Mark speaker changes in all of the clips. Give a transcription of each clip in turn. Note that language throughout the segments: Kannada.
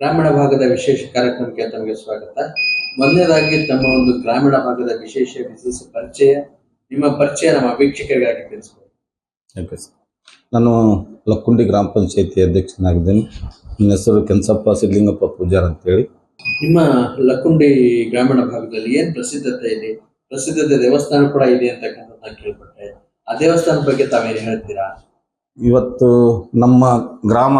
Speaker 1: ಗ್ರಾಮೀಣ ಭಾಗದ ವಿಶೇಷ ಕಾರ್ಯಕ್ರಮಕ್ಕೆ ತಮಗೆ ಸ್ವಾಗತ. ಮೊದಲನೇದಾಗಿ ತಮ್ಮ ಒಂದು ಗ್ರಾಮೀಣ ಭಾಗದ ವಿಶೇಷ ವಿಶೇಷ ಪರಿಚಯ ನಿಮ್ಮ ಪರಿಚಯ ನಮ್ಮ ವೀಕ್ಷಕರಿಗಾಗಿ ತಿಳಿಸ್ಬೋದು
Speaker 2: ಓಕೆ ಸರ್ ನಾನು ಲಕ್ಕುಂಡಿ ಗ್ರಾಮ ಪಂಚಾಯತಿ ಅಧ್ಯಕ್ಷನಾಗಿದ್ದೇನೆ. ನನ್ನ ಹೆಸರು ಕೆಂಚಪ್ಪ ಸಿದ್ಲಿಂಗಪ್ಪ ಪೂಜಾರ್ ಅಂತೇಳಿ.
Speaker 1: ನಿಮ್ಮ ಲಕ್ಕುಂಡಿ ಗ್ರಾಮೀಣ ಭಾಗದಲ್ಲಿ ಏನ್ ಪ್ರಸಿದ್ಧತೆ ಇದೆ? ಪ್ರಸಿದ್ಧತೆ ದೇವಸ್ಥಾನ ಕೂಡ ಇದೆ ಅಂತಕ್ಕಂಥದ್ದು ಕೇಳ್ಪಟ್ಟೆ. ಆ ದೇವಸ್ಥಾನದ ಬಗ್ಗೆ ತಾವೇನು ಹೇಳ್ತೀರಾ?
Speaker 2: ಇವತ್ತು ನಮ್ಮ ಗ್ರಾಮ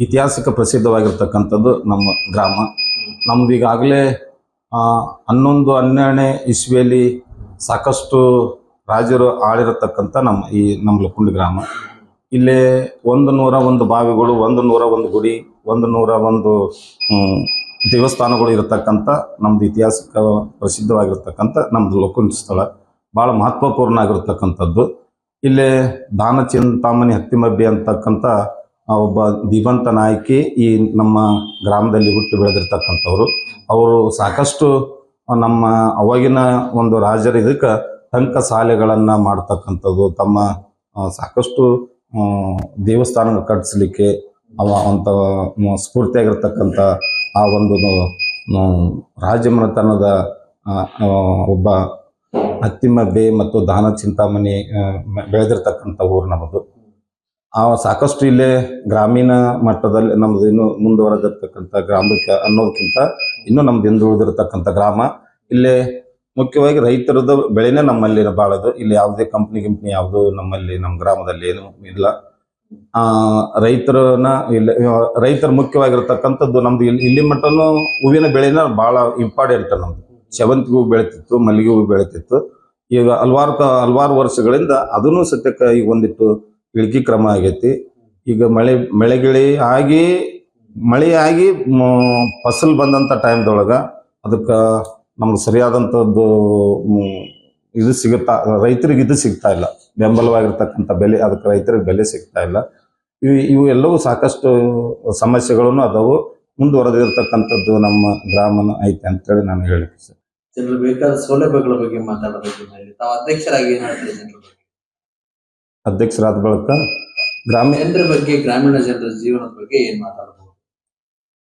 Speaker 2: ಇತಿಹಾಸಿಕ ಪ್ರಸಿದ್ಧವಾಗಿರ್ತಕ್ಕಂಥದ್ದು ನಮ್ಮ ಗ್ರಾಮ. ನಮ್ದು ಈಗಾಗಲೇ ಹನ್ನೊಂದು, ಹನ್ನೆರಡನೇ ಇಸ್ವಿಯಲ್ಲಿ ಸಾಕಷ್ಟು ರಾಜರು ಆಳಿರತಕ್ಕಂಥ ನಮ್ಮ ಈ ನಮ್ಮ ಲಕ್ಕುಂಡಿ ಗ್ರಾಮ. ಇಲ್ಲಿ ಒಂದು ನೂರ ಒಂದು ಬಾವಿಗಳು, ಒಂದು ನೂರ ಒಂದು ಗುಡಿ, ಒಂದು ನೂರ ಒಂದು ದೇವಸ್ಥಾನಗಳು ಇರತಕ್ಕಂಥ ನಮ್ದು ಇತಿಹಾಸಿಕ ಪ್ರಸಿದ್ಧವಾಗಿರ್ತಕ್ಕಂಥ ನಮ್ದು ಲಕ್ಕುಂಡಿ ಸ್ಥಳ. ಭಾಳ ಮಹತ್ವಪೂರ್ಣ ಆಗಿರತಕ್ಕಂಥದ್ದು ಇಲ್ಲಿ ದಾನ ಚಿಂತಾಮಣಿ ಹತ್ತಿಮಬ್ಬಿ ಅಂತಕ್ಕಂಥ ಒಬ್ಬ ದಿವಂತ ನಾಯಕಿ ಈ ನಮ್ಮ ಗ್ರಾಮದಲ್ಲಿ ಹುಟ್ಟಿ ಬೆಳೆದಿರ್ತಕ್ಕಂಥವ್ರು. ಅವರು ಸಾಕಷ್ಟು ನಮ್ಮ ಅವಾಗಿನ ಒಂದು ರಾಜರ ಇದಕ್ಕೆ ಟಂಕ ಶಾಲೆಗಳನ್ನು ಮಾಡ್ತಕ್ಕಂಥದ್ದು. ತಮ್ಮ ಸಾಕಷ್ಟು ದೇವಸ್ಥಾನ ಕಟ್ಟಿಸ್ಲಿಕ್ಕೆ ಅವ ಅಂತ ಸ್ಫೂರ್ತಿಯಾಗಿರ್ತಕ್ಕಂಥ ಆ ಒಂದು ರಾಜಮನೆತನದ ಒಬ್ಬ ಅತ್ತಿಮ ಬೇ ಮತ್ತು ದಾನ ಚಿಂತಾಮಣಿ ಬೆಳೆದಿರ್ತಕ್ಕಂಥ ಊರು ನಮ್ಮದು. ಆ ಸಾಕಷ್ಟು ಇಲ್ಲೇ ಗ್ರಾಮೀಣ ಮಟ್ಟದಲ್ಲಿ ನಮ್ದು ಇನ್ನೂ ಮುಂದುವರೆದಿರ್ತಕ್ಕಂಥ ಗ್ರಾಮಕ್ಕೆ ಅನ್ನೋದಕ್ಕಿಂತ ಇನ್ನೂ ನಮ್ದು ಹಿಂದುಳಿದಿರ್ತಕ್ಕಂಥ ಗ್ರಾಮ. ಇಲ್ಲೇ ಮುಖ್ಯವಾಗಿ ರೈತರದ್ದು ಬೆಳೆನೇ ನಮ್ಮಲ್ಲಿ ಬಾಳದು. ಇಲ್ಲಿ ಯಾವುದೇ ಕಂಪ್ನಿ ಗಿಂಪ್ನಿ ಯಾವುದು ನಮ್ಮಲ್ಲಿ ನಮ್ಮ ಗ್ರಾಮದಲ್ಲಿ ಏನು ಇಲ್ಲ. ರೈತರನ್ನ ಇಲ್ಲಿ, ರೈತರು ಮುಖ್ಯವಾಗಿರ್ತಕ್ಕಂಥದ್ದು ನಮ್ದು ಇಲ್ಲಿ ಇಲ್ಲಿ ಮಟ್ಟನು ಹೂವಿನ ಬೆಳೆನ ಭಾಳ ಇಂಪಾರ್ಟೆಂಟ್ ನಮ್ದು. ಸೇವಂತಿಗೆ ಹೂವು ಬೆಳೀತಿತ್ತು, ಮಲ್ಲಿಗೆ ಹೂವು ಬೆಳೀತಿತ್ತು. ಈಗ ಹಲವಾರು ಹಲವಾರು ವರ್ಷಗಳಿಂದ ಅದನ್ನು ಸತ್ಯಕ್ಕೆ ಈಗ ಒಂದಿಟ್ಟು ಇಳಿಕೆ ಕ್ರಮ ಆಗೈತಿ. ಈಗ ಮಳೆ, ಮಳೆಗಿಳಿ ಆಗಿ ಮಳೆ ಆಗಿ ಫಸಲ್ ಬಂದಂಥ ಟೈಮ್ದೊಳಗೆ ಅದಕ್ಕೆ ನಮ್ಗೆ ಸರಿಯಾದಂಥದ್ದು ಇದು ಸಿಗುತ್ತಾ, ರೈತರಿಗೆ ಇದು ಸಿಗ್ತಾ ಇಲ್ಲ. ಬೆಂಬಲವಾಗಿರ್ತಕ್ಕಂಥ ಬೆಲೆ, ಅದಕ್ಕೆ ರೈತರಿಗೆ ಬೆಲೆ ಸಿಗ್ತಾ ಇಲ್ಲ. ಇವು ಇವು ಎಲ್ಲವೂ ಸಾಕಷ್ಟು ಸಮಸ್ಯೆಗಳನ್ನು ಅದಾವು. ಮುಂದುವರೆದಿರ್ತಕ್ಕಂಥದ್ದು ನಮ್ಮ ಗ್ರಾಮನ ಐತೆ ಅಂತೇಳಿ ನಾನು ಹೇಳಿಕೆ ಸರ್.
Speaker 1: ಜನರು ಬೇಕಾದ ಸೌಲಭ್ಯಗಳ ಬಗ್ಗೆ ಮಾತಾಡೋದಕ್ಕೆ ತಾವು ಅಧ್ಯಕ್ಷರಾಗಿ ಏನ್ ಹೇಳ್ತೀರಿ ಜನರ ಬಗ್ಗೆ
Speaker 2: ಅಧ್ಯಕ್ಷರಾದ ಬಳಿಕ ಗ್ರಾಮೀಣ
Speaker 1: ಜನರ ಬಗ್ಗೆ ಗ್ರಾಮೀಣ ಜನರ ಜೀವನದ ಬಗ್ಗೆ ಏನ್ ಮಾತಾಡಬಹುದು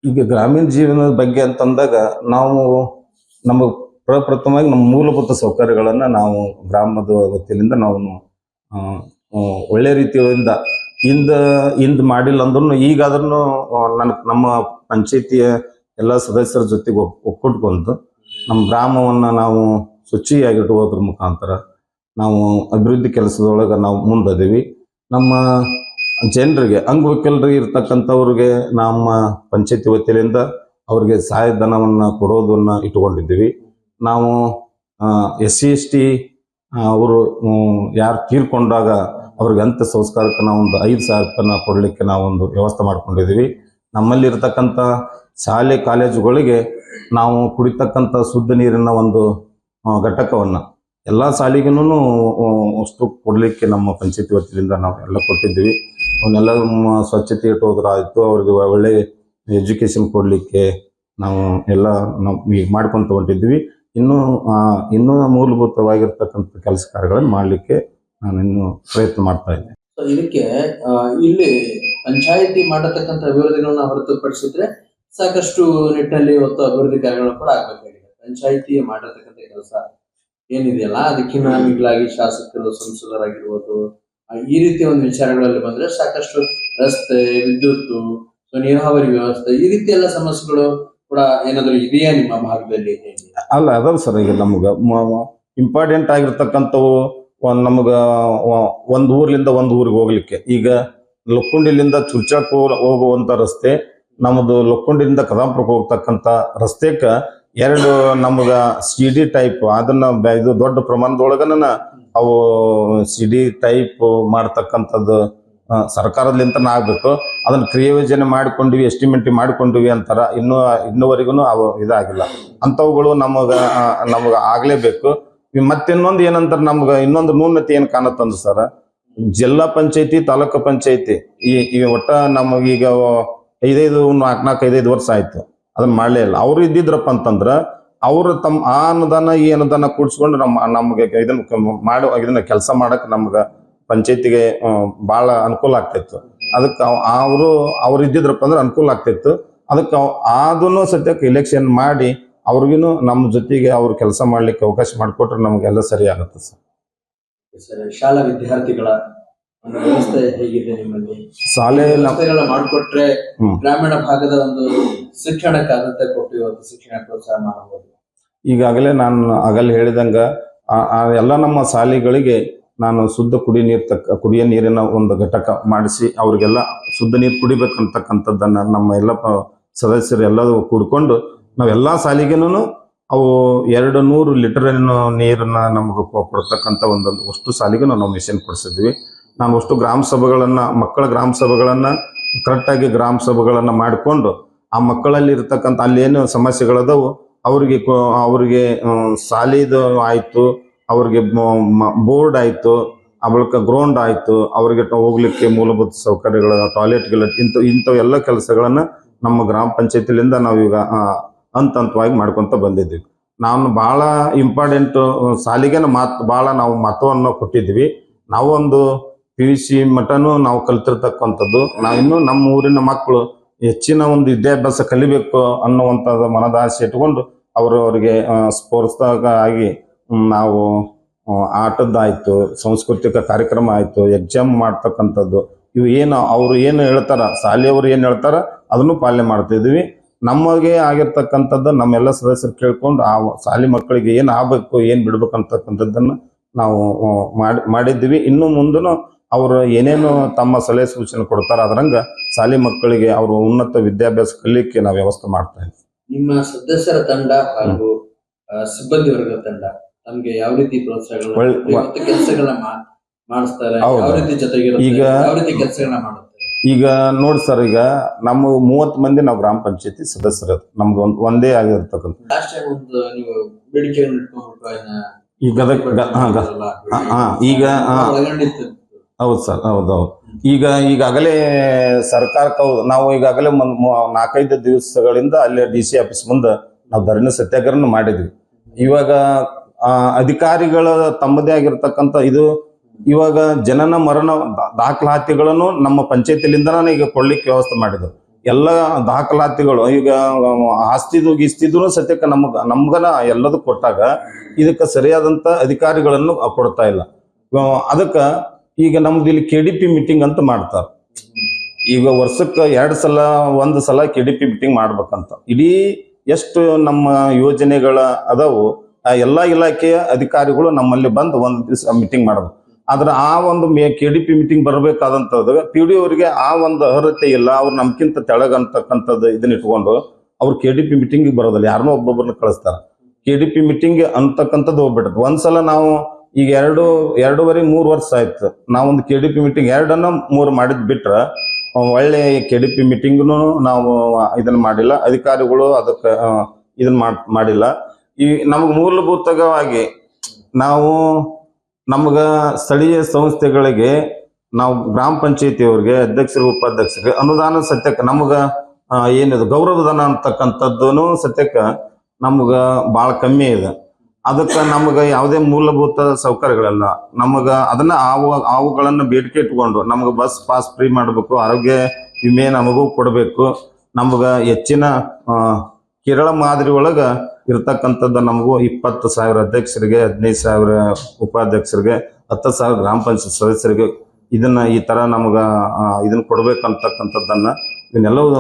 Speaker 2: ಈಗ ಗ್ರಾಮೀಣ ಜೀವನದ ಬಗ್ಗೆ ಅಂತಂದಾಗ ನಾವು ನಮ್ಮ ಪ್ರಪ್ರಥಮವಾಗಿ ನಮ್ಮ ಮೂಲಭೂತ ಸೌಕರ್ಯಗಳನ್ನ ನಾವು ಗ್ರಾಮದ ವತಿಯಿಂದ ನಾವು ಒಳ್ಳೆ ರೀತಿಯಿಂದ ಇಂದ ಇಂದ ಮಾಡಿಲ್ಲ ಅಂದ್ರೂ ಈಗಾದ್ರೂ ನನ್ನ ನಮ್ಮ ಪಂಚಾಯತಿಯ ಎಲ್ಲ ಸದಸ್ಯರ ಜೊತೆಗೆ ಒಕ್ಕೂಟ್ಕೊಂಡು ನಮ್ಮ ಗ್ರಾಮವನ್ನು ನಾವು ಶುಚಿಯಾಗಿಡುವುದ್ರ ಮುಖಾಂತರ ನಾವು ಅಭಿವೃದ್ಧಿ ಕೆಲಸದೊಳಗೆ ನಾವು ಮುಂದದೀವಿ. ನಮ್ಮ ಜನರಿಗೆ ಅಂಗವಿಕಲರಿಗೆ ಇರ್ತಕ್ಕಂಥವ್ರಿಗೆ ನಮ್ಮ ಪಂಚಾಯತಿ ವತಿಯಿಂದ ಅವ್ರಿಗೆ ಸಹಾಯಧನವನ್ನು ಕೊಡೋದನ್ನು ಇಟ್ಕೊಂಡಿದ್ದೀವಿ ನಾವು ಎಸ್ ಸಿ ಎಸ್ ಟಿ ಅವರು ಯಾರು ತೀರ್ಕೊಂಡಾಗ ಅವ್ರಿಗೆ ಅಂತ್ಯ ಸಂಸ್ಕಾರಕ್ಕೆ ಒಂದು ಐದು ಸಾವಿರ ರೂಪಾಯಿನ ಕೊಡಲಿಕ್ಕೆ ನಾವೊಂದು ವ್ಯವಸ್ಥೆ ಮಾಡ್ಕೊಂಡಿದ್ದೀವಿ. ನಮ್ಮಲ್ಲಿ ಇರ್ತಕ್ಕಂಥ ಶಾಲೆ, ಕಾಲೇಜುಗಳಿಗೆ ನಾವು ಕುಡಿತಕ್ಕಂಥ ಶುದ್ಧ ನೀರಿನ ಒಂದು ಘಟಕವನ್ನು ಎಲ್ಲ ಶಾಲೆಗೂ ವಸ್ತು ಕೊಡಲಿಕ್ಕೆ ನಮ್ಮ ಪಂಚಾಯತಿ ವತಿಯಿಂದ ನಾವು ಎಲ್ಲ ಕೊಟ್ಟಿದ್ದೀವಿ. ಅವನ್ನೆಲ್ಲ ಸ್ವಚ್ಛತೆ ಇಟ್ಟೋದ್ರಾಯಿತು, ಅವ್ರಿಗೆ ಒಳ್ಳೆ ಎಜುಕೇಶನ್ ಕೊಡಲಿಕ್ಕೆ ನಾವು ಎಲ್ಲ ನಾವು ಈಗ ಮಾಡ್ಕೊಂಡು ತೊಗೊಂಡಿದ್ವಿ ಇನ್ನೂ ಇನ್ನೂ ಮೂಲಭೂತವಾಗಿರ್ತಕ್ಕಂಥ ಕೆಲಸ ಕಾರ್ಯಗಳನ್ನು ಮಾಡಲಿಕ್ಕೆ ನಾನು ಇನ್ನೂ ಪ್ರಯತ್ನ ಮಾಡ್ತಾ ಇದ್ದೇನೆ.
Speaker 1: ಇದಕ್ಕೆ ಇಲ್ಲಿ ಪಂಚಾಯಿತಿ ಮಾಡತಕ್ಕಂಥ ಅಭಿವೃದ್ಧಿಗಳನ್ನ ಹೊರತುಪಡಿಸಿದ್ರೆ ಸಾಕಷ್ಟು ನಿಟ್ಟಿನಲ್ಲಿ ಇವತ್ತು ಅಭಿವೃದ್ಧಿ ಕಾರ್ಯಗಳು ಕೂಡ ಆಗಬೇಕಾಗಿದೆ. ಪಂಚಾಯಿತಿ ಮಾಡತಕ್ಕಂಥ ಕೆಲಸ ಏನಿದೆಯಲ್ಲ ಅದಕ್ಕಿಂತ ಮಿಗಿಲಾಗಿ ಶಾಸಕರು ಸಂಸದರಾಗಿರ್ಬೋದು ಈ ರೀತಿ ಒಂದು ವಿಚಾರಗಳಲ್ಲಿ ಬಂದ್ರೆ ಸಾಕಷ್ಟು ರಸ್ತೆ ವಿದ್ಯುತ್ ನೀರಾವರಿ ವ್ಯವಸ್ಥೆ ಈ ರೀತಿ ಎಲ್ಲ ಸಮಸ್ಯೆಗಳು ಕೂಡ ಏನಾದ್ರು ಇದೆಯಾ ನಿಮ್ಮ ಭಾಗದಲ್ಲಿ?
Speaker 2: ಅಲ್ಲ ಅದಾವ ಸರ್ ಈಗ ನಮ್ಗೆ ಇಂಪಾರ್ಟೆಂಟ್ ಆಗಿರ್ತಕ್ಕಂಥವು ಒಂದು ನಮ್ಗೆ ಒಂದು ಊರ್ಲಿಂದ ಒಂದು ಊರಿಗೆ ಹೋಗ್ಲಿಕ್ಕೆ. ಈಗ ಲೊಕ್ಕುಂಡಿಲಿಂದ ಚುರ್ಚಾಕ್ ಹೋಗುವಂತ ರಸ್ತೆ ನಮ್ಮದು ಲೊಕ್ಕುಂಡಿಯಿಂದ ಕದಾಂಪುರಕ್ಕೆ ಹೋಗ್ತಕ್ಕಂಥ ರಸ್ತೆಗೆ ಎರಡು ನಮ್ಗೆ ಸಿ ಡಿ ಟೈಪ್ ಅದನ್ನ ಇದು ದೊಡ್ಡ ಪ್ರಮಾಣದೊಳಗನ ಅವು ಸಿ ಡಿ ಟೈಪ್ ಮಾಡ್ತಕ್ಕಂಥದ್ದು ಸರ್ಕಾರದಿಂದ ಆಗ್ಬೇಕು ಅದನ್ನ ಕ್ರಿಯೋಜನೆ ಮಾಡ್ಕೊಂಡ್ವಿ ಎಸ್ಟಿಮೇಟ್ ಮಾಡ್ಕೊಂಡಿವಿ ಅಂತಾರ, ಇನ್ನು ಇನ್ನುವರೆಗೂ ಅವು ಇದಾಗಿಲ್ಲ. ಅಂಥವುಗಳು ನಮಗ ನಮಗ ಆಗ್ಲೇಬೇಕು. ಮತ್ತಿನ್ನೊಂದು ಏನಂತಾರೆ ನಮ್ಗೆ, ಇನ್ನೊಂದು ನ್ಯೂನತೆ ಏನು ಕಾಣತ್ತಂದ್ರೆ ಸರ್, ಜಿಲ್ಲಾ ಪಂಚಾಯತಿ, ತಾಲೂಕು ಪಂಚಾಯತಿ, ಈ ಈ ಒಟ್ಟ ನಮಗೀಗ ಐದೈದು ನಾಲ್ಕು ನಾಲ್ಕು ಐದೈದು ವರ್ಷ ಆಯ್ತು. ಅದನ್ನ ಮಾಡಲೇ ಇಲ್ಲ. ಅವ್ರು ಇದ್ದಿದ್ರಪ್ಪ ಅಂತಂದ್ರ ಅವರು ತಮ್ಮ ಆ ಅನುದಾನ ಈ ಅನುದಾನ ಕೂಡಿಸ್ಕೊಂಡು ನಮ್ಮ, ನಮಗೆ ಇದನ್ನ ಮಾಡೋ ಇದನ್ನ ಕೆಲಸ ಮಾಡಕ್ ನಮ್ಗೆ ಪಂಚಾಯತಿಗೆ ಭಾಳ ಅನುಕೂಲ ಆಗ್ತಿತ್ತು. ಅದಕ್ಕೆ ಅವರು, ಅವ್ರು ಇದ್ದಿದ್ರಪ್ಪ ಅಂದ್ರೆ ಅನುಕೂಲ ಆಗ್ತಿತ್ತು. ಅದಕ್ಕೆ ಅದನ್ನು ಸದ್ಯಕ್ಕೆ ಇಲೆಕ್ಷನ್ ಮಾಡಿ ಅವ್ರಿಗೂ ನಮ್ಮ ಜೊತೆಗೆ ಅವ್ರು ಕೆಲಸ ಮಾಡ್ಲಿಕ್ಕೆ ಅವಕಾಶ ಮಾಡಿಕೊಟ್ರೆ ನಮಗೆಲ್ಲ ಸರಿ ಆಗುತ್ತೆ ಸರ್,
Speaker 1: ಶಾಲಾ ವಿದ್ಯಾರ್ಥಿಗಳ ವ್ಯವಸ್ಥೆ ಹೇಗಿದೆ ನಿಮ್ಮಲ್ಲಿ?
Speaker 2: ಶಾಲೆ
Speaker 1: ಮಾಡಿಕೊಟ್ರೆ ಗ್ರಾಮೀಣ ಭಾಗದ ಒಂದು ಶಿಕ್ಷಣಕ್ಕೆ ಆದ್ಯತೆ ಕೊಟ್ಟು ಇವತ್ತು ಶಿಕ್ಷಣ ಪ್ರೋತ್ಸಾಹ ಮಾಡಬಹುದು.
Speaker 2: ಈಗಾಗಲೇ ನಾನು ಆಗಲೇ ಹೇಳಿದಂಗ ಎಲ್ಲ ನಮ್ಮ ಶಾಲೆಗಳಿಗೆ ನಾನು ಶುದ್ಧ ಕುಡಿ ನೀರು ತಕ್ಕ ಕುಡಿಯ ನೀರಿನ ಒಂದು ಘಟಕ ಮಾಡಿಸಿ ಅವ್ರಿಗೆಲ್ಲ ಶುದ್ಧ ನೀರು ಕುಡಿಬೇಕಂತಕ್ಕಂಥದ್ದನ್ನ ನಮ್ಮ ಎಲ್ಲ ಸದಸ್ಯರು ಎಲ್ಲರೂ ಕೂಡ್ಕೊಂಡು ನಾವೆಲ್ಲ ಶಾಲೆಗೇನು ಅವು ಎರಡು ನೂರು ಲೀಟರ್ ನೀರನ್ನ ನಮಗೆ ಕೊಡ್ತಕ್ಕಂಥ ಒಂದೊಂದು ಅಷ್ಟು ಸಾಲಿಗೆ ನಾವು ಮಿಷನ್ ಕೊಡಿಸಿದ್ವಿ. ನಾನು ಅಷ್ಟು ಗ್ರಾಮ ಸಭೆಗಳನ್ನ, ಮಕ್ಕಳ ಗ್ರಾಮ ಸಭೆಗಳನ್ನ ಕರೆಕ್ಟಾಗಿ ಗ್ರಾಮ ಸಭೆಗಳನ್ನ ಮಾಡಿಕೊಂಡು ಆ ಮಕ್ಕಳಲ್ಲಿ ಇರ್ತಕ್ಕಂಥ ಅಲ್ಲಿ ಏನು ಅವರಿಗೆ ಅವ್ರಿಗೆ ಸಾಲಿದು ಆಯ್ತು, ಅವ್ರಿಗೆ ಬೋರ್ಡ್ ಆಯಿತು, ಆ ಬಳಿಕ ಗ್ರೌಂಡ್ ಆಯಿತು, ಅವ್ರಿಗೆ ಹೋಗಲಿಕ್ಕೆ ಮೂಲಭೂತ ಸೌಕರ್ಯಗಳ ಟಾಯ್ಲೆಟ್ಗಳ ಇಂಥ ಇಂಥವು ಎಲ್ಲ ಕೆಲಸಗಳನ್ನ ನಮ್ಮ ಗ್ರಾಮ ಪಂಚಾಯತಿಲಿಂದ ನಾವೀಗ ಹಂತ ಹಂತವಾಗಿ ಮಾಡ್ಕೊಂತ ಬಂದಿದ್ವಿ ನಾನು ಬಹಳ ಇಂಪಾರ್ಟೆಂಟ್ ಸಾಲಿಗೆ ಮಾತು ಬಹಳ ನಾವು ಮಹತ್ವವನ್ನು ಕೊಟ್ಟಿದ್ವಿ ನಾವು ಒಂದು ಪಿ ಯು ಸಿ ಮಟನು ನಾವು ಕಲ್ತಿರ್ತಕ್ಕಂಥದ್ದು. ಇನ್ನೂ ನಮ್ಮ ಊರಿನ ಮಕ್ಕಳು ಹೆಚ್ಚಿನ ಒಂದು ವಿದ್ಯಾಭ್ಯಾಸ ಕಲಿಬೇಕು ಅನ್ನುವಂಥದ್ದು ಮನದಾಸೆ ಇಟ್ಕೊಂಡು ಅವರು ಅವರಿಗೆ ಸ್ಪೋರ್ಟ್ಸ್ದಾಗ ಆಗಿ ನಾವು ಆಟದ್ದಾಯಿತು, ಸಾಂಸ್ಕೃತಿಕ ಕಾರ್ಯಕ್ರಮ ಆಯ್ತು ಎಕ್ಸಾಮ್ ಮಾಡ್ತಕ್ಕಂಥದ್ದು. ಇವು ಏನು ಅವರು ಏನು ಹೇಳ್ತಾರ, ಶಾಲೆಯವರು ಏನು ಹೇಳ್ತಾರ, ಅದನ್ನು ಪಾಲನೆ ಮಾಡ್ತಿದ್ವಿ. ನಮಗೆ ಆಗಿರ್ತಕ್ಕಂಥದ್ದು ನಮ್ಮೆಲ್ಲ ಸದಸ್ಯರು ಕೇಳ್ಕೊಂಡು ಆ ಶಾಲೆ ಮಕ್ಕಳಿಗೆ ಏನು ಆಗ್ಬೇಕು, ಏನು ಬಿಡ್ಬೇಕು ಅಂತಕ್ಕಂಥದ್ದನ್ನು ನಾವು ಮಾಡಿ, ಮಾಡಿದ್ವಿ. ಇನ್ನು ಮುಂದೂ ಅವರು ಏನೇನು ತಮ್ಮ ಸಲಹೆ ಸೂಚನೆ ಕೊಡ್ತಾರೆ ಅದ್ರಂಗ ಶಾಲೆ ಮಕ್ಕಳಿಗೆ ಅವರು ಉನ್ನತ ವಿದ್ಯಾಭ್ಯಾಸ ಕಲಿಕೆ ನಾವು ವ್ಯವಸ್ಥೆ ಮಾಡ್ತಾ ಇದ್ದೀವಿ
Speaker 1: ನಿಮ್ಮ ಸದಸ್ಯರ ತಂಡ ಹಾಗೂ ಸಿಬ್ಬಂದಿ ವರ್ಗದ ತಂಡ ನಮ್ಗೆ ಯಾವ ರೀತಿ ಇವತ್ತು ಕೆಲಸಗಳನ್ನ ಮಾಡಿಸ್ತಾರೆ. ಯಾವ ರೀತಿ ಜೊತೆಗಿರುತ್ತೆ?
Speaker 2: ಈಗ-
Speaker 1: ಯಾವ ರೀತಿ ಕೆಲಸಗಳನ್ನ ಮಾಡುತ್ತೆ?
Speaker 2: ಈಗ ನೋಡಿ ಸರ್ ಈಗ ನಮ್ಮ ಮೂವತ್ತು ಮಂದಿ ನಾವು ಗ್ರಾಮ ಪಂಚಾಯತಿ ಸದಸ್ಯರು ನಮ್ದು ಒಂದ್ ಒಂದೇ ಆಗಿರ್ತಕ್ಕಂಥ ಈಗ
Speaker 1: ಈಗ
Speaker 2: ಹೌದು ಸರ್, ಹೌದು ಈಗ, ಈಗಾಗಲೇ ಸರ್ಕಾರಕ್ಕೆ ನಾವು ಈಗಾಗಲೇ ನಾಲ್ಕೈದು ದಿವಸಗಳಿಂದ ಅಲ್ಲಿ ಡಿ ಸಿ ಆಫೀಸ್ ಮುಂದೆ ನಾವು ಧರಣಿ ಸತ್ಯಾಗ್ರಹ ಮಾಡಿದ್ವಿ. ಇವಾಗ ಅಧಿಕಾರಿಗಳ ತಮ್ಮದೇ ಆಗಿರ್ತಕ್ಕಂಥ ಇದು, ಇವಾಗ ಜನನ ಮರಣ ದಾಖಲಾತಿಗಳನ್ನು ನಮ್ಮ ಪಂಚಾಯತಿಲಿಂದನೇ ಈಗ ಕೊಡ್ಲಿಕ್ಕೆ ವ್ಯವಸ್ಥೆ ಮಾಡಿದ್ರು. ಎಲ್ಲ ದಾಖಲಾತಿಗಳು, ಈಗ, ಆಸ್ತಿದು ಗೀಸ್ತಿದ್ರು ಸತ್ಯಕ್ಕೆ ನಮಗ, ನಮ್ಗನ ಎಲ್ಲದೂ ಕೊಟ್ಟಾಗ ಇದಕ್ಕೆ ಸರಿಯಾದಂತ ಅಧಿಕಾರಿಗಳನ್ನು ಕೊಡ್ತಾ ಇಲ್ಲ. ಅದಕ್ಕೆ ಈಗ ನಮ್ದು ಇಲ್ಲಿ ಕೆ ಮೀಟಿಂಗ್ ಅಂತ ಮಾಡ್ತಾರ. ಈಗ ವರ್ಷಕ್ಕೆ ಎರಡು ಸಲ, ಒಂದು ಸಲ ಕೆ ಡಿ ಪಿ ಮೀಟಿಂಗ್ ಮಾಡ್ಬೇಕಂತ. ಇಡೀ ಎಷ್ಟು ನಮ್ಮ ಯೋಜನೆಗಳ ಅದಾವು, ಆ ಎಲ್ಲಾ ಇಲಾಖೆಯ ಅಧಿಕಾರಿಗಳು ನಮ್ಮಲ್ಲಿ ಬಂದು ಒಂದು ದಿವಸ ಮೀಟಿಂಗ್ ಮಾಡಬೇಕು. ಆದ್ರೆ ಆ ಒಂದು May K D P meeting ಬರಬೇಕಾದಂಥದ್ದು P D ಅವರಿಗೆ ಆ ಒಂದು ಅರ್ಹತೆ ಇಲ್ಲ, ಅವ್ರು ನಮ್ಗಿಂತ ತೆಳಗಂತಕ್ಕಂಥದ್ದು ಇದನ್ನ ಇಟ್ಕೊಂಡು ಅವ್ರು ಕೆ ಡಿ ಪಿ ಮೀಟಿಂಗ್ ಬರೋದಿಲ್ಲ. ಯಾರನ್ನೋ ಒಬ್ಬೊಬ್ಬರನ್ನ ಕಳಿಸ್ತಾರೆ. ಕೆ ಡಿ ಪಿ ಮೀಟಿಂಗ್ ಅಂತಕ್ಕಂಥದ್ದು ಹೋಗ್ಬಿಟ್ಟது ಒಂದ್ಸಲ ನಾವು ಈಗ ಎರಡು, ಎರಡೂವರೆ, ಮೂರು ವರ್ಷ ಆಯ್ತು. ನಾವೊಂದು ಕೆ ಡಿ ಪಿ ಮೀಟಿಂಗ್ ಎರಡನ್ನ ಮೂರು ಮಾಡಿದ್ ಬಿಟ್ರ ಒಳ್ಳೆ ಕೆ ಡಿ ಪಿ ಮೀಟಿಂಗ್ನು ನಾವು ಇದನ್ನ ಮಾಡಿಲ್ಲ. ಅಧಿಕಾರಿಗಳು ಅದಕ್ಕೆ ಇದನ್ನ ಮಾಡಿಲ್ಲ. ಈ, ನಮಗೆ ಮೂಲಭೂತವಾಗಿ ನಾವು ನಮ್ಗ ಸ್ಥಳೀಯ ಸಂಸ್ಥೆಗಳಿಗೆ, ನಾವು ಗ್ರಾಮ ಪಂಚಾಯತಿಯವ್ರಿಗೆ, ಅಧ್ಯಕ್ಷರು, ಉಪಾಧ್ಯಕ್ಷರಿಗೆ ಅನುದಾನ ಸತ್ಯಕ್ಕೆ ನಮಗ ಏನಿದು ಗೌರವಧನ ಅಂತಕ್ಕಂಥದ್ದು ಸತ್ಯಕ್ಕೆ ನಮ್ಗೆ ಭಾಳ ಕಮ್ಮಿ ಇದೆ. ಅದಕ್ಕೆ ನಮಗೆ ಯಾವುದೇ ಮೂಲಭೂತ ಸೌಕರ್ಯಗಳಲ್ಲ. ನಮಗೆ ಅದನ್ನ ಅವು ಬೇಡಿಕೆ ಇಟ್ಕೊಂಡು ನಮಗೆ ಬಸ್ ಪಾಸ್ ಫ್ರೀ ಮಾಡಬೇಕು, ಆರೋಗ್ಯ ವಿಮೆ ನಮಗೂ ಕೊಡಬೇಕು. ನಮ್ಗೆ ಹೆಚ್ಚಿನ ಕೇರಳ ಮಾದರಿ ಒಳಗೆ ಇರ್ತಕ್ಕಂಥದ್ದು ನಮಗೂ ಇಪ್ಪತ್ತು ಸಾವಿರ ಅಧ್ಯಕ್ಷರಿಗೆ, ಹದಿನೈದು ಸಾವಿರ ಉಪಾಧ್ಯಕ್ಷರಿಗೆ ಹತ್ತು ಸಾವಿರ ಗ್ರಾಮ ಪಂಚಾಯತ್ ಸದಸ್ಯರಿಗೆ ಇದನ್ನ ಈ ತರ ನಮಗ ಇದನ್ನು ಇದನ್ನ ಕೊಡ್ಬೇಕಂತಕ್ಕಂಥದ್ದನ್ನ ಇವನ್ನೆಲ್ಲವೂ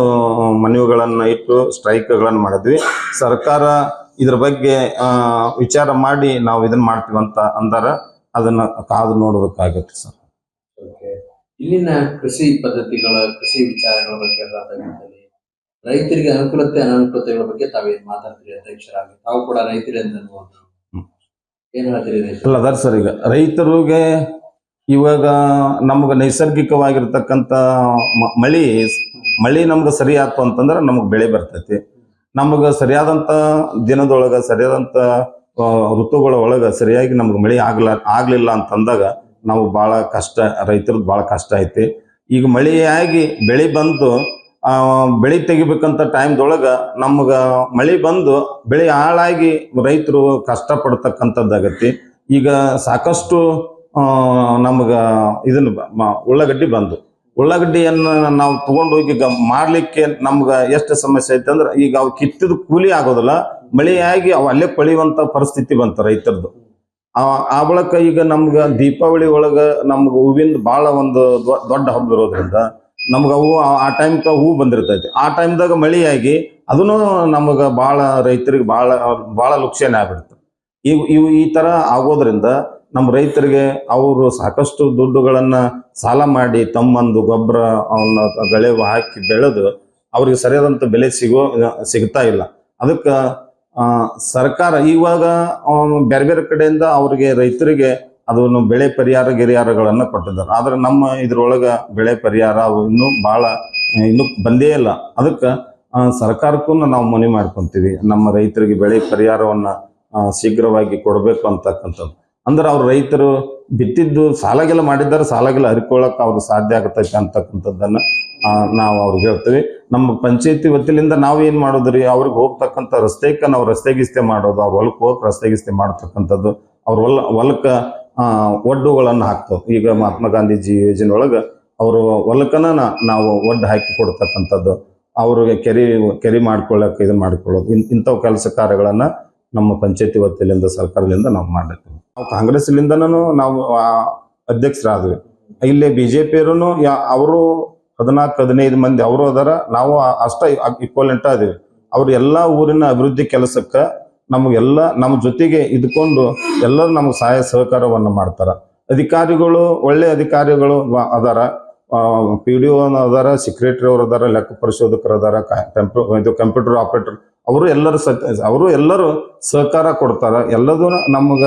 Speaker 2: ಮನವಿಗಳನ್ನ ಇಟ್ಟು ಸ್ಟ್ರೈಕ್ಗಳನ್ನು ಮಾಡಿದ್ವಿ. ಸರ್ಕಾರ ಇದ್ರ ಬಗ್ಗೆ ವಿಚಾರ ಮಾಡಿ ನಾವು ಇದನ್ನ ಮಾಡ್ತೀವಿ ಅಂತ ಅಂದಾರ ಅದನ್ನ ಕಾದು ನೋಡ್ಬೇಕಾಗತ್ತೆ ಸರ್.
Speaker 1: ಇಲ್ಲಿನ ಕೃಷಿ ಪದ್ಧತಿಗಳ ಕೃಷಿ ವಿಚಾರಗಳ ಬಗ್ಗೆ ರೈತರಿಗೆ ಅನುಕೂಲತೆ ಅನಾನುಕೂಲತೆಗಳ ಬಗ್ಗೆ ತಾವೇನ್ ಮಾತಾಡ್ತೀರಿ ಅಧ್ಯಕ್ಷರಾಗಿ? ತಾವು ಕೂಡ ರೈತರೇ ಅಂತ. ಏನ್ ಹೇಳ್ತೀರಿ
Speaker 2: ಅಲ್ಲ ಅದಾರ ಸರ್ ಈಗ. ರೈತರಿಗೆ ಇವಾಗ ನಮ್ಗೆ ನೈಸರ್ಗಿಕವಾಗಿರ್ತಕ್ಕಂಥ ಮಳಿ ಮಳಿ ನಮ್ಗೆ ಸರಿ ಆಯ್ತು ಅಂತಂದ್ರೆ ನಮಗೆ ಬೆಳೆ ಬರ್ತೈತಿ. ನಮಗೆ ಸರಿಯಾದಂಥ ದಿನದೊಳಗೆ ಸರಿಯಾದಂತ ಋತುಗಳ ಒಳಗೆ ಸರಿಯಾಗಿ ನಮ್ಗೆ ಮಳೆ ಆಗ್ಲ ಆಗ್ಲಿಲ್ಲ ಅಂತಂದಾಗ ನಾವು ಭಾಳ ಕಷ್ಟ ರೈತರದ್ದು ಭಾಳ ಕಷ್ಟ ಐತಿ. ಈಗ ಮಳೆಯಾಗಿ ಬೆಳೆ ಬಂದು ಬೆಳೆ ತೆಗಿಬೇಕಂತ ಟೈಮ್ದೊಳಗೆ ನಮ್ಗೆ ಮಳೆ ಬಂದು ಬೆಳೆ ಹಾಳಾಗಿ ರೈತರು ಕಷ್ಟ ಪಡ್ತಕ್ಕಂಥದ್ದಾಗತಿ ಈಗ ಸಾಕಷ್ಟು ಆ, ಇದನ್ನು ಉಳ್ಳಾಗಡ್ಡಿ ಬಂದು ಉಳ್ಳಾಗಡ್ಡಿಯನ್ನ ನಾವು ತಗೊಂಡೋಗಿ ಈಗ ಮಾಡ್ಲಿಕ್ಕೆ ನಮ್ಗೆ ಎಷ್ಟು ಸಮಸ್ಯೆ ಐತೆ ಅಂದ್ರೆ ಈಗ ಅವು ಕಿತ್ತಿದ ಕೂಲಿ ಆಗೋದಿಲ್ಲ, ಮಳೆಯಾಗಿ ಅವು ಅಲ್ಲೇ ಪಳಿಯುವಂತ ಪರಿಸ್ಥಿತಿ ಬಂತು ರೈತರದು. ಆ ಬಳಿಕ ಈಗ ನಮ್ಗೆ ದೀಪಾವಳಿ ಒಳಗ ನಮ್ಗೆ ಹೂವಿಂದ ಬಹಳ ಒಂದು ದೊಡ್ಡ ಹಬ್ಬ ಇರೋದ್ರಿಂದ ನಮ್ಗೆ ಅವು ಆ- ಟೈಮ್ಗೆ ಹೂ ಬಂದಿರ್ತೈತಿ. ಆ ಟೈಮ್ದಾಗ ಮಳೆಯಾಗಿ ಅದನ್ನು ನಮಗೆ ಬಹಳ ರೈತರಿಗೆ ಬಹಳ ಬಹಳ ಲುಕ್ಷಾನೆ ಆಗ್ಬಿಡುತ್ತೆ ಇವು ಈ ತರ ಆಗೋದ್ರಿಂದ ನಮ್ಮ ರೈತರಿಗೆ ಅವರು ಸಾಕಷ್ಟು ದುಡ್ಡುಗಳನ್ನು ಸಾಲ ಮಾಡಿ ತಮ್ಮಂದು ಗೊಬ್ಬರ ಅವನ್ನ ಗಳೆ ಹಾಕಿ ಬೆಳೆದು ಅವ್ರಿಗೆ ಸರಿಯಾದಂಥ ಬೆಲೆ ಸಿಗೋ, ಸಿಗ್ತಾ ಇಲ್ಲ. ಅದಕ್ಕೆ ಸರ್ಕಾರ ಇವಾಗ ಬೇರೆ ಬೇರೆ ಕಡೆಯಿಂದ ಅವ್ರಿಗೆ ರೈತರಿಗೆ ಅದನ್ನು ಬೆಳೆ ಪರಿಹಾರ ಗಿರಿಹಾರಗಳನ್ನು ಕೊಟ್ಟಿದ್ದಾರೆ. ಆದರೆ ನಮ್ಮ ಇದ್ರೊಳಗೆ ಬೆಳೆ ಪರಿಹಾರ ಇನ್ನೂ ಭಾಳ ಇನ್ನೂ ಬಂದೇ ಇಲ್ಲ. ಅದಕ್ಕೆ ಸರ್ಕಾರಕ್ಕೂ ನಾವು ಮನವಿ ಮಾಡ್ಕೊತೀವಿ. ನಮ್ಮ ರೈತರಿಗೆ ಬೆಳೆ ಪರಿಹಾರವನ್ನು ಶೀಘ್ರವಾಗಿ ಕೊಡಬೇಕು ಅಂತಕ್ಕಂಥದ್ದು. ಅಂದ್ರೆ ಅವ್ರ ರೈತರು ಬಿತ್ತಿದ್ದು ಸಾಲಗೆಲ್ಲ ಮಾಡಿದ್ದಾರೆ, ಸಾಲಗೆಲ್ಲ ಹರಿಕೊಳ್ಳೋಕೆ ಅವ್ರಿಗೆ ಸಾಧ್ಯ ಆಗತೈತೆ ಅಂತಕ್ಕಂಥದ್ದನ್ನ ನಾವು ಅವ್ರಿಗೆ ಹೇಳ್ತೀವಿ. ನಮ್ಮ ಪಂಚಾಯತಿ ವತಿಲಿಂದ ನಾವು ಏನ್ ಮಾಡೋದ್ರಿ? ಅವ್ರಿಗೆ ಹೋಗ್ತಕ್ಕಂಥ ರಸ್ತೆಗೆ ನಾವು ರಸ್ತೆ ಗಿಸ್ತೆ ಮಾಡೋದು, ಅವ್ರ ಹೊಲಕ್ಕೆ ಹೋಗಿ ರಸ್ತೆ ಗಿಸ್ತೆ ಮಾಡ್ತಕ್ಕಂಥದ್ದು. ಅವ್ರ ಹೊಲ, ಹೊಲಕ್ಕೆ ಒಡ್ಡುಗಳನ್ನು ಹಾಕ್ತವೆ. ಈಗ ಮಹಾತ್ಮ ಗಾಂಧೀಜಿ ಯೋಜನೆ ಒಳಗೆ ಅವರು ಹೊಲಕ್ಕನ ನಾವು ಒಡ್ಡು ಹಾಕಿ ಕೊಡ್ತಕ್ಕಂಥದ್ದು. ಅವ್ರಿಗೆ ಕೆರೆ ಕೆರೆ ಮಾಡ್ಕೊಳ್ಳೋಕೆ ಇದು ಮಾಡ್ಕೊಳ್ಳೋದು ಇಂಥವು ಕೆಲಸ ಕಾರ್ಯಗಳನ್ನ ನಮ್ಮ ಪಂಚಾಯತಿ ವತಿಯಿಂದ, ಸರ್ಕಾರದಿಂದ ನಾವು ಮಾಡ್ಲತ್ತೀವಿ. ನಾವು ಕಾಂಗ್ರೆಸ್ಲಿಂದನೂ ನಾವು ಅಧ್ಯಕ್ಷರಾದ್ವಿ. ಇಲ್ಲಿ ಯಾ, ಅವರು ಹದಿನಾಲ್ಕು, ಹದಿನೈದು ಮಂದಿ ಅವರು ಅದಾರ. ನಾವು ಅಷ್ಟು ಇಕ್ವಲೆಂಟ್ ಅದೀವಿ ಅವ್ರು ಎಲ್ಲಾ ಊರಿನ ಅಭಿವೃದ್ಧಿ ಕೆಲಸಕ್ಕೆ ನಮಗೆಲ್ಲ ನಮ್ಮ ಜೊತೆಗೆ ಇದ್ಕೊಂಡು ಎಲ್ಲರೂ ನಮಗೆ ಸಹಾಯ ಸಹಕಾರವನ್ನು ಮಾಡ್ತಾರ. ಅಧಿಕಾರಿಗಳು, ಒಳ್ಳೆ ಅಧಿಕಾರಿಗಳು ಅದಾರ. ಪಿ ಡಿ ಒ ಅದಾರ ಸೆಕ್ರೆಟರಿ ಅವರು ಅದಾರ, ಲೆಕ್ಕ ಪರಿಶೋಧಕರು ಅದಾರ ಕಂಪ್ಯೂಟರ್ ಆಪರೇಟರ್ ಅವರು ಎಲ್ಲರೂ ಸಹ ಅವರು ಎಲ್ಲರೂ ಸಹಕಾರ ಕೊಡ್ತಾರ. ಎಲ್ಲದೂ ನಮಗ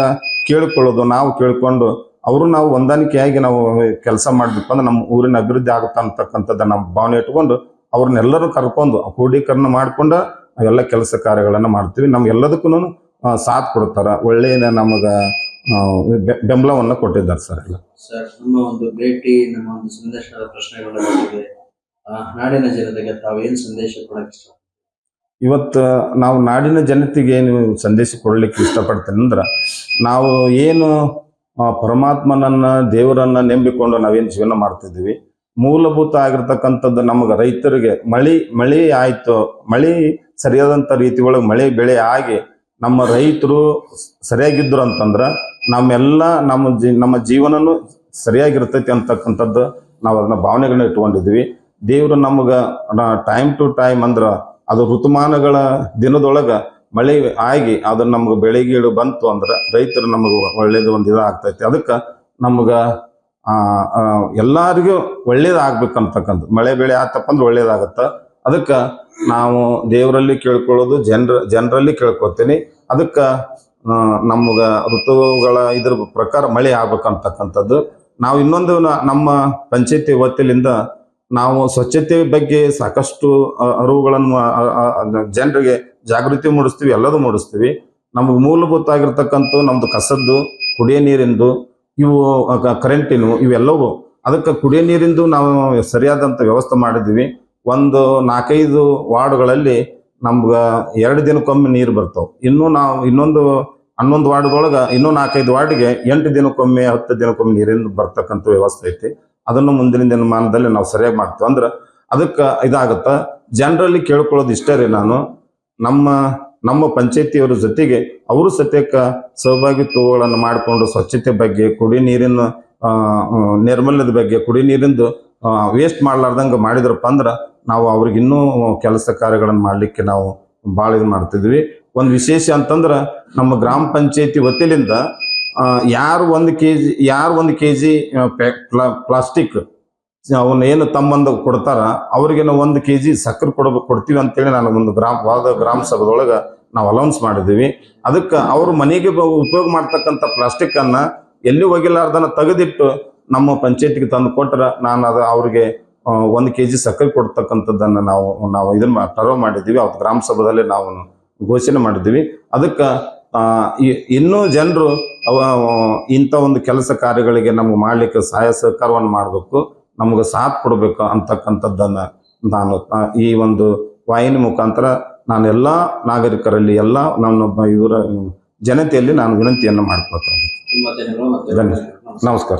Speaker 2: ಕೇಳ್ಕೊಳ್ಳೋದು, ನಾವು ಕೇಳ್ಕೊಂಡು ಅವರು ನಾವು ಹೊಂದಾಣಿಕೆಯಾಗಿ ನಾವು ಕೆಲಸ ಮಾಡಬೇಕು ಅಂದ್ರೆ ನಮ್ಮ ಊರಿನ ಅಭಿವೃದ್ಧಿ ಆಗುತ್ತಾ ಅಂತಕ್ಕಂಥದ್ದು ನಮ್ಮ ಭಾವನೆ ಇಟ್ಕೊಂಡು ಅವ್ರನ್ನೆಲ್ಲರೂ ಕರ್ಕೊಂಡು ಕ್ರೋಢೀಕರಣ ಮಾಡ್ಕೊಂಡು ನಾವೆಲ್ಲ ಕೆಲಸ ಕಾರ್ಯಗಳನ್ನ ಮಾಡ್ತೀವಿ. ನಮ್ಗೆಲ್ಲದಕ್ಕೂ ಸಾಥ್ ಕೊಡ್ತಾರ. ಒಳ್ಳೆಯ ನಮಗ ಬೆಂಬಲವನ್ನು ಕೊಟ್ಟಿದ್ದಾರೆ ಸರ್ ಎಲ್ಲ.
Speaker 1: ಸರ್, ನಮ್ಮ ಒಂದು ಭೇಟಿ, ನಮ್ಮ ಒಂದು ಸಂದೇಶದ ಪ್ರಶ್ನೆಗಳ ನಾಡಿನ ಜನತೆಗೆ ತಾವು ಏನ್ ಸಂದೇಶ ಕೊಡಕ್ಕೆ ಇಷ್ಟ?
Speaker 2: ಇವತ್ತು ನಾವು ನಾಡಿನ ಜನತೆಗೆ ಏನು ಸಂದೇಶ ಕೊಡಲಿಕ್ಕೆ ಇಷ್ಟಪಡ್ತೇನೆ ಅಂದ್ರೆ, ನಾವು ಏನು ಪರಮಾತ್ಮನನ್ನ, ದೇವರನ್ನ ನಂಬಿಕೊಂಡು ನಾವೇನು ಜೀವನ ಮಾಡ್ತಿದ್ವಿ ಮೂಲಭೂತ ಆಗಿರ್ತಕ್ಕಂಥದ್ದು ನಮಗೆ ರೈತರಿಗೆ ಮಳಿ, ಮಳೆ ಆಯಿತು, ಮಳೆ ಸರಿಯಾದಂಥ ರೀತಿ ಒಳಗೆ ಮಳೆ ಬೆಳೆ ಆಗಿ ನಮ್ಮ ರೈತರು ಸರಿಯಾಗಿದ್ರು ಅಂತಂದ್ರೆ, ನಮ್ಮೆಲ್ಲ ನಮ್ಮ ನಮ್ಮ ಜೀವನನು ಸರಿಯಾಗಿರ್ತೈತಿ ಅಂತಕ್ಕಂಥದ್ದು ನಾವು ಅದನ್ನ ಭಾವನೆಗಳನ್ನ ಇಟ್ಕೊಂಡಿದ್ವಿ ದೇವರು ನಮಗೆ ಟೈಮ್ ಟು ಟೈಮ್ ಅಂದ್ರೆ ಅದು ಋತುಮಾನಗಳ ದಿನದೊಳಗೆ ಮಳೆ ಆಗಿ ಅದು ನಮ್ಗೆ ಬೆಳೆಗೀಡು ಬಂತು ಅಂದ್ರೆ ರೈತರು ನಮಗೆ ಒಳ್ಳೇದು ಒಂದು ಇದಾಗ್ತೈತಿ. ಅದಕ್ಕೆ ನಮ್ಗೆ ಎಲ್ಲರಿಗೂ ಒಳ್ಳೇದಾಗ್ಬೇಕಂತಕ್ಕಂಥ ಮಳೆ ಬೆಳೆ ಆತಪ್ಪ ಅಂದ್ರೆ ಒಳ್ಳೇದಾಗತ್ತ. ಅದಕ್ಕೆ ನಾವು ದೇವರಲ್ಲಿ ಕೇಳ್ಕೊಳ್ಳೋದು, ಜನರ, ಜನರಲ್ಲಿ ಕೇಳ್ಕೊತೀನಿ ಅದಕ್ಕೆ ನಮ್ಗೆ ಋತುಗಳ ಇದ್ರ ಪ್ರಕಾರ ಮಳೆ ಆಗ್ಬೇಕಂತಕ್ಕಂಥದ್ದು. ನಾವು ಇನ್ನೊಂದು ನಮ್ಮ ಪಂಚಾಯತಿ ವತಿಲಿಂದ ನಾವು ಸ್ವಚ್ಛತೆ ಬಗ್ಗೆ ಸಾಕಷ್ಟು ಅರಿವುಗಳನ್ನು ಜನರಿಗೆ ಜಾಗೃತಿ ಮೂಡಿಸ್ತೀವಿ, ಎಲ್ಲದೂ ಮೂಡಿಸ್ತೀವಿ. ನಮಗೆ ಮೂಲಭೂತ ಆಗಿರ್ತಕ್ಕಂಥ ನಮ್ದು ಕಸದ್ದು, ಕುಡಿಯೋ ನೀರಿಂದು, ಇವು ಕರೆಂಟಿನವು ಕರೆಂಟಿನ, ಇವೆಲ್ಲವೂ. ಅದಕ್ಕೆ ಕುಡಿಯೋ ನೀರಿಂದು ನಾವು ಸರಿಯಾದಂಥ ವ್ಯವಸ್ಥೆ ಮಾಡಿದ್ವಿ ಒಂದು ನಾಲ್ಕೈದು ವಾರ್ಡ್ಗಳಲ್ಲಿ ನಮ್ಗೆ ಎರಡು ದಿನಕ್ಕೊಮ್ಮೆ ನೀರು ಬರ್ತಾವೆ. ಇನ್ನೂ ನಾವು ಇನ್ನೊಂದು ಹನ್ನೊಂದು ವಾರ್ಡ್ದೊಳಗೆ ಇನ್ನೂ ನಾಲ್ಕೈದು ವಾರ್ಡ್ಗೆ ಎಂಟು ದಿನಕ್ಕೊಮ್ಮೆ, ಹತ್ತು ದಿನಕ್ಕೊಮ್ಮೆ ನೀರಿಂದು ಬರ್ತಕ್ಕಂಥ ವ್ಯವಸ್ಥೆ ಐತಿ. ಅದನ್ನು ಮುಂದಿನ ದಿನಮಾನದಲ್ಲಿ ನಾವು ಸರಿಯಾಗಿ ಮಾಡ್ತೀವಿ. ಅಂದ್ರೆ ಅದಕ್ಕೆ ಇದಾಗತ್ತ. ಜನರಲ್ಲಿ ಕೇಳ್ಕೊಳ್ಳೋದು ಇಷ್ಟೇ ರೀ ನಾನು. ನಮ್ಮ ನಮ್ಮ ಪಂಚಾಯತಿಯವರ ಜೊತೆಗೆ ಅವರು ಸತ್ಯಕ್ಕ ಸಹಭಾಗಿತ್ವಗಳನ್ನು ಮಾಡಿಕೊಂಡು ಸ್ವಚ್ಛತೆ ಬಗ್ಗೆ ಕುಡಿ ನೀರಿನ ನೈರ್ಮಲ್ಯದ ಬಗ್ಗೆ ಕುಡಿ ನೀರಿಂದು ವೇಸ್ಟ್ ಮಾಡ್ಲಾರ್ದಂಗೆ ಮಾಡಿದ್ರಪ್ಪ ಅಂದ್ರೆ ನಾವು ಅವ್ರಿಗೆ ಇನ್ನೂ ಕೆಲಸ ಕಾರ್ಯಗಳನ್ನು ಮಾಡಲಿಕ್ಕೆ ನಾವು ಭಾಳ ಇದು ಮಾಡ್ತಿದ್ವಿ. ಒಂದು ವಿಶೇಷ ಅಂತಂದ್ರೆ ನಮ್ಮ ಗ್ರಾಮ ಪಂಚಾಯತಿ ವತಿಲಿಂದ ಆ, ಯಾರು ಒಂದು ಕೆ ಜಿ ಯಾರು ಒಂದು ಕೆ ಜಿ ಪ್ಲಾಸ್ಟಿಕ್, ಅವನ್ನ ಏನು ತಮ್ಮಂದು ಕೊಡ್ತಾರ ಅವ್ರಿಗೆ ನಾವು ಒಂದು ಕೆ ಜಿ ಸಕ್ಕರೆ ಕೊಡ್ಬೇಕು ಕೊಡ್ತೀವಿ ಅಂತೇಳಿ ನಾನು ಒಂದು ಗ್ರಾಮ, ವಾದ ಗ್ರಾಮ ಸಭದೊಳಗೆ ನಾವು ಅಲೌನ್ಸ್ ಮಾಡಿದ್ದೀವಿ. ಅದಕ್ಕೆ ಅವ್ರ ಮನೆಗೆ ಉಪಯೋಗ ಮಾಡ್ತಕ್ಕಂಥ ಪ್ಲಾಸ್ಟಿಕ್ ಅನ್ನ ಎಲ್ಲಿ ಹೋಗಿಲಾರ್ದನ್ನ ತೆಗೆದಿಟ್ಟು ನಮ್ಮ ಪಂಚಾಯತಿಗೆ ತಂದು ಕೊಟ್ರ ನಾನು ಅದು ಅವ್ರಿಗೆ ಒಂದು ಕೆ ಜಿ ಸಕ್ಕರೆ ಕೊಡ್ತಕ್ಕಂಥದ್ದನ್ನ ನಾವು ನಾವು ಇದನ್ನ ಟರ್ವ್ ಮಾಡಿದ್ದೀವಿ. ಅವತ್ತು ಗ್ರಾಮ ಸಭೆದಲ್ಲಿ ನಾವು ಘೋಷಣೆ ಮಾಡಿದ್ದೀವಿ. ಅದಕ್ಕೆ ಇನ್ನೂ ಜನರು ಅವ ಇಂಥ ಒಂದು ಕೆಲಸ ಕಾರ್ಯಗಳಿಗೆ ನಮ್ಗೆ ಮಾಡ್ಲಿಕ್ಕೆ ಸಹಾಯ ಸಹಕಾರವನ್ನು ಮಾಡಬೇಕು. ನಮ್ಗೆ ಸಾಥ್ ಕೊಡಬೇಕು ಅಂತಕ್ಕಂಥದ್ದನ್ನು ನಾನು ಈ ಒಂದು ವಾಹಿನಿ ಮುಖಾಂತರ ನಾನು ಎಲ್ಲ ನಾಗರಿಕರಲ್ಲಿ ಎಲ್ಲ ನಮ್ಮ ಇವರ ಜನತೆಯಲ್ಲಿ ನಾನು ವಿನಂತಿಯನ್ನು
Speaker 1: ಧನ್ಯವಾದ ಮತ್ತೆ
Speaker 2: ಧನ್ಯವಾದ. ನಮಸ್ಕಾರ